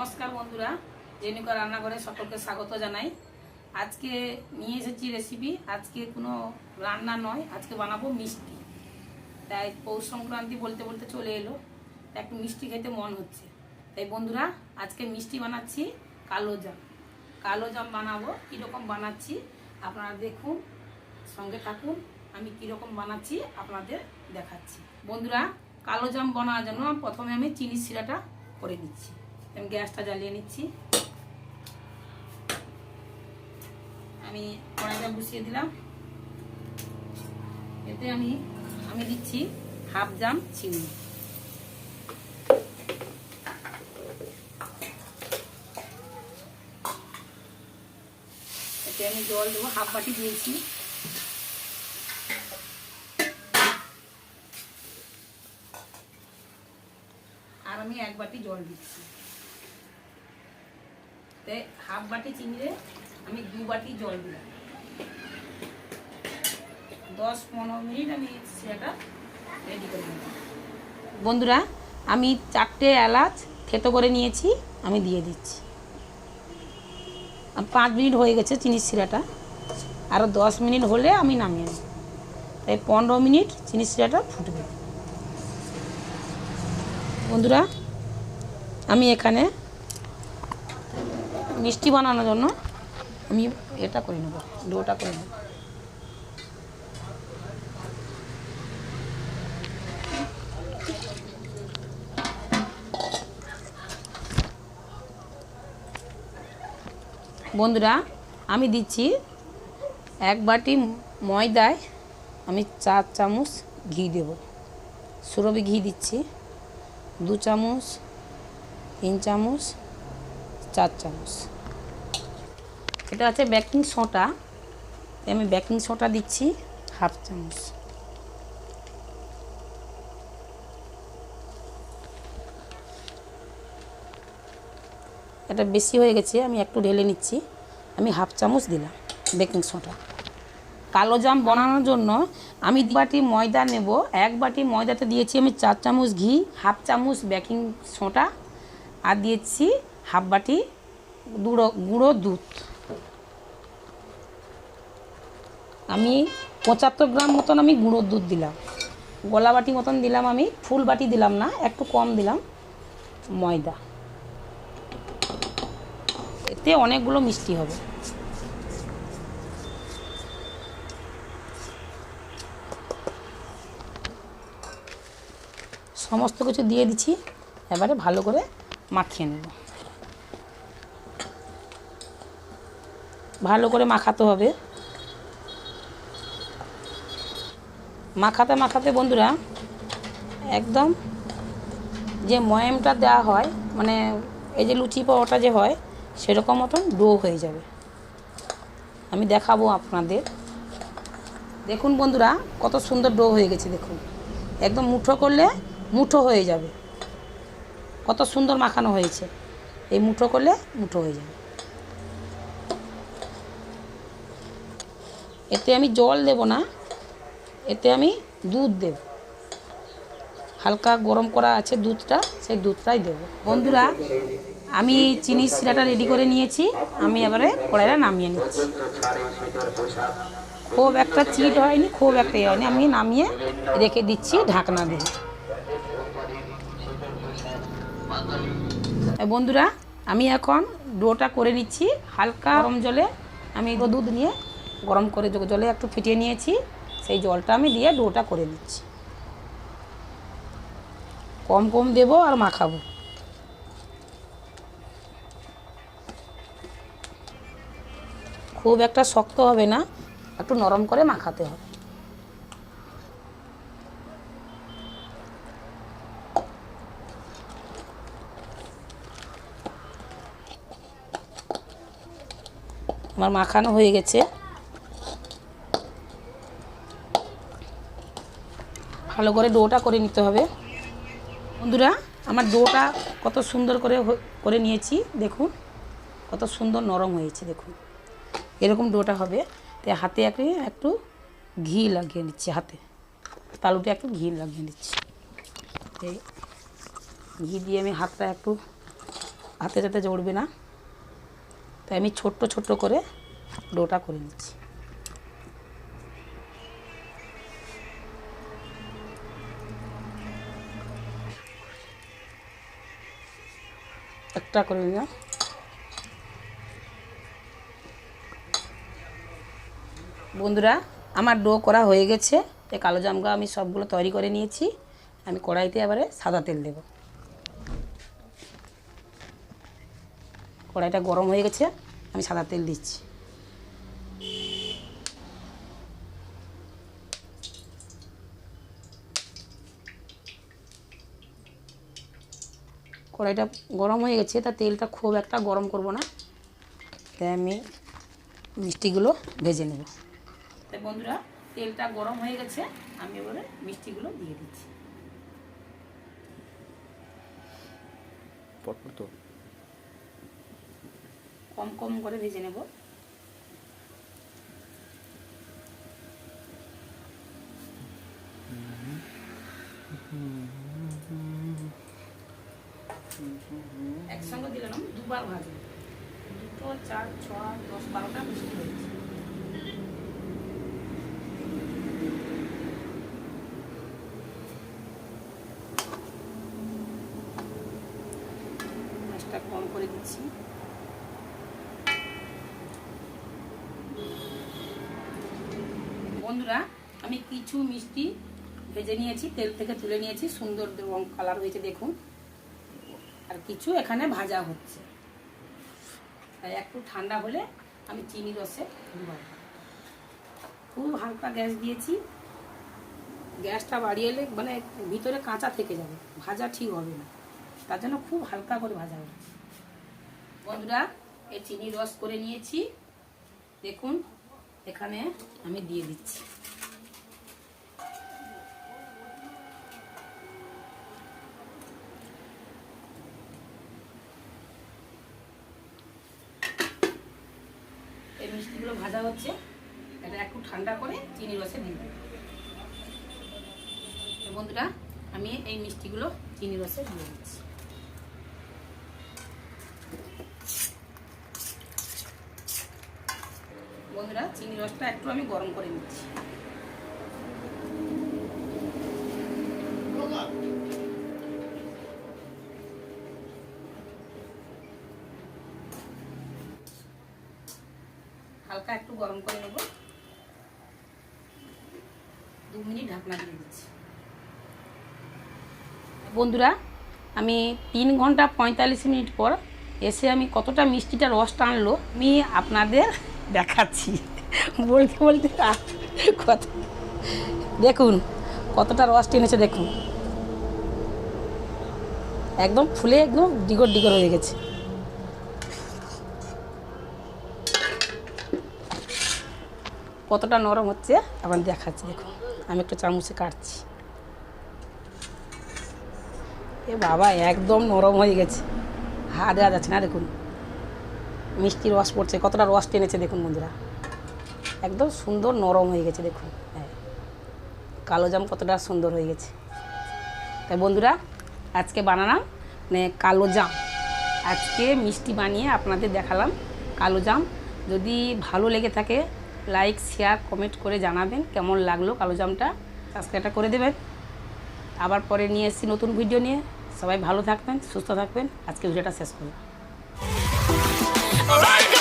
নমস্কার বন্ধুরা রেণুকা রান্নাঘরে সকলকে স্বাগত জানাই। আজকে নিয়ে এসেছি রেসিপি আজকে কোনো রান্না নয়, আজকে বানাবো মিষ্টি। তাই পৌষ সংক্রান্তি বলতে বলতে চলে এলো, তাই একটু মিষ্টি খেতে মন হচ্ছে। তাই বন্ধুরা, আজকে মিষ্টি বানাচ্ছি কালো জাম। কালো জাম বানাবো, কীরকম বানাচ্ছি আপনারা দেখুন, সঙ্গে থাকুন, আমি কীরকম বানাচ্ছি আপনাদের দেখাচ্ছি। বন্ধুরা, কালো জাম বানানোর জন্য প্রথমে আমি চিনি শিরাটা করে নিচ্ছি। আমি গ্যাসটা জ্বালিয়ে নিচ্ছি। আমি কড়াইটা বসিয়ে দিলাম। এতে আমি আমি দিচ্ছি হাফ জাম চিনি। এতে আমি জল দেবো, হাফ বাটি দিয়েছি। আর আমি এক বাটি জল দিচ্ছি। তে হাফ বাটি চিনিরে আমি দু বাটি জল দিলাম। দশ পনেরো মিনিট আমি সেটা রেডি করে বন্ধুরা, আমি চারটে এলাচ থেতো করে নিয়েছি, আমি দিয়ে দিচ্ছি। পাঁচ মিনিট হয়ে গেছে চিনির শিরাটা। আরও দশ মিনিট হলে আমি নামিয়ে নেব। তাই পনেরো মিনিট চিনির শিরাটা ফুটবে। বন্ধুরা, আমি এখানে মিষ্টি বানানোর জন্য আমি এটা করে নেব, ডোটা করে নেব। বন্ধুরা, আমি দিচ্ছি এক বাটি ময়দায় আমি চার চামচ ঘি দেব। সুরভি ঘি দিচ্ছি, দু চামচ, তিন চামচ চার চামচ। এটা আছে বেকিং সোডা আমি বেকিং সোডা দিচ্ছি, হাফ চামচ। এটা বেশি হয়ে গেছে, আমি একটু ঢেলে নিচ্ছি। আমি হাফ চামচ দিলাম বেকিং সোডা কালো জাম বানানোর জন্য আমি দু বাটি ময়দা নেব। এক বাটি ময়দাতে দিয়েছি আমি চার চামচ ঘি, হাফ চামচ বেকিং সোডা আর দিয়েছি হাফ বাটি গুঁড়ো গুঁড়ো দুধ। আমি পঁচাত্তর গ্রাম মতন আমি গুঁড়োর দুধ দিলাম। গলা বাটি মতন দিলাম আমি, ফুল বাটি দিলাম না, একটু কম দিলাম ময়দা। এতে অনেকগুলো মিষ্টি হবে। সমস্ত কিছু দিয়ে দিচ্ছি, এবারে ভালো করে মাখিয়ে নেব। ভালো করে মাখাতে হবে। মাখাতে মাখাতে বন্ধুরা, একদম যে ময়ামটা দেওয়া হয় মানে এই যে লুচি পাওয়াটা যে হয়, সেরকম মতন ডো হয়ে যাবে। আমি দেখাবো আপনাদের। দেখুন বন্ধুরা, কত সুন্দর ডো হয়ে গেছে, দেখুন। একদম মুঠো করলে মুঠো হয়ে যাবে। কত সুন্দর মাখানো হয়েছে। এই মুঠো করলে মুঠো হয়ে যাবে। এতে আমি জল দেব না, এতে আমি দুধ দেব। হালকা গরম করা আছে দুধটা, সেই দুধটাই দেব। বন্ধুরা, আমি চিনি শিরাটা রেডি করে নিয়েছি, আমি এবারে কড়াইটা নামিয়ে নিচ্ছি। খুব একটা চিট হয়নি, খুব একটা ইয়ে হয়নি, আমি নামিয়ে রেখে দিচ্ছি ঢাকনা দিয়ে। বন্ধুরা, আমি এখন ডোটা করে নিচ্ছি, হালকা গরম জলে আমি দুধ নিয়ে গরম করে জলে একটু ফিটিয়ে নিয়েছি। সেই জলটা আমি দিয়ে ডোটা করে নিচ্ছি। কম কম দেবো আর মাখাবো। খুব একটা শক্ত হবে না, একটু নরম করে মাখাতে হবে। আমার মাখানো হয়ে গেছে। ভালো করে ডোটা করে নিতে হবে। বন্ধুরা, আমার ডোটা কত সুন্দর করে করে নিয়েছি, দেখুন। কত সুন্দর নরম হয়েছে, দেখুন। এরকম ডোটা হবে। তাই হাতে একটু একটু ঘি লাগিয়ে নিচ্ছি হাতে। তালুতে একটু ঘি লাগিয়ে নিচ্ছি। এই ঘি দিয়ে আমি হাতটা একটু হাতে যাতে জড়বে না। তাই আমি ছোট্ট ছোট্ট করে ডোটা করে নিচ্ছি। একটা করে নিলাম। বন্ধুরা, আমার ডো করা হয়ে গেছে। এই কালো জামগা আমি সবগুলো তৈরি করে নিয়েছি। আমি কড়াইতে এবারে সাদা তেল দেব। কড়াইটা গরম হয়ে গেছে, আমি সাদা তেল দিচ্ছি। কড়াইটা গরম হয়ে গেছে তা তেলটা খুব একটা গরম করব না। তাই আমি মিষ্টিগুলো ভেজে নেব। তাই বন্ধুরা তেলটা গরম হয়ে গেছে আমি এবারে মিষ্টিগুলো দিয়ে দিচ্ছি। কম কম করে ভেজে নেব। একসঙ্গে দিলাম দুবার ভাজবো। দুটো, চার ছয় দশ, বারোটা মিষ্টি হয়েছে। মাছটা কম করে দিচ্ছি। বন্ধুরা, আমি কিছু মিষ্টি ভেজে নিয়েছি, তেল থেকে তুলে নিয়েছি, সুন্দর রং কালার হয়েছে, দেখুন। আর কিছু এখানে ভাজা হচ্ছে। তাই একটু ঠান্ডা হলে আমি চিনি রসে ডুবাবো খুব হালকা গ্যাস দিয়েছি। গ্যাসটা বাড়িয়ে এলে মানে ভিতরে কাঁচা থেকে যাবে, ভাজা ঠিক হবে না। তার জন্য খুব হালকা করে ভাজা হবে। বন্ধুরা, এই চিনি রস করে নিয়েছি। দেখুন, এখানে আমি দিয়ে দিচ্ছি। এই ভাজা হচ্ছে। এটা একটু ঠান্ডা করে চিনি রসে দিয়ে দেবো বন্ধুরা, আমি এই মিষ্টিগুলো চিনি রসে দিয়ে দিচ্ছি। বন্ধুরা, চিনি রসটা একটু আমি গরম করে নিচ্ছি। হালকা একটু গরম করে নেব। দু মিনিট ঢাকনা দিয়ে দিচ্ছি। বন্ধুরা, আমি তিন ঘণ্টা পঁয়তাল্লিশ মিনিট পর এসে আমি কতটা মিষ্টিটা রস টানলো, আমি আপনাদের দেখাচ্ছি। বলতে বলতে কত দেখুন, কতটা রস টেনেছে, দেখুন। একদম ফুলে একদম ডিগর ডিগর হয়ে গেছে। কতটা নরম হচ্ছে আবার দেখাচ্ছি দেখুন আমি একটু চামচে কাটছি। এ বাবা, একদম নরম হয়ে গেছে। হাত দেওয়া যাচ্ছে না, দেখুন। মিষ্টি রস পড়ছে, কতটা রস টেনেছে, দেখুন বন্ধুরা। একদম সুন্দর নরম হয়ে গেছে, দেখুন। হ্যাঁ। কালো জাম কতটা সুন্দর হয়ে গেছে। তাই বন্ধুরা, আজকে বানালাম মানে কালো জাম। আজকে মিষ্টি বানিয়ে আপনাদের দেখালাম কালো জাম। যদি ভালো লেগে থাকে লাইক শেয়ার কমেন্ট করে জানাবেন কেমন লাগল কালো জামটা। সাবস্ক্রাইবটা করে দেবেন। আবার পরে নিয়ে এসেছি নতুন ভিডিও নিয়ে। সবাই ভালো থাকবেন সুস্থ থাকবেন। আজকে ভিডিওটা শেষ Alright,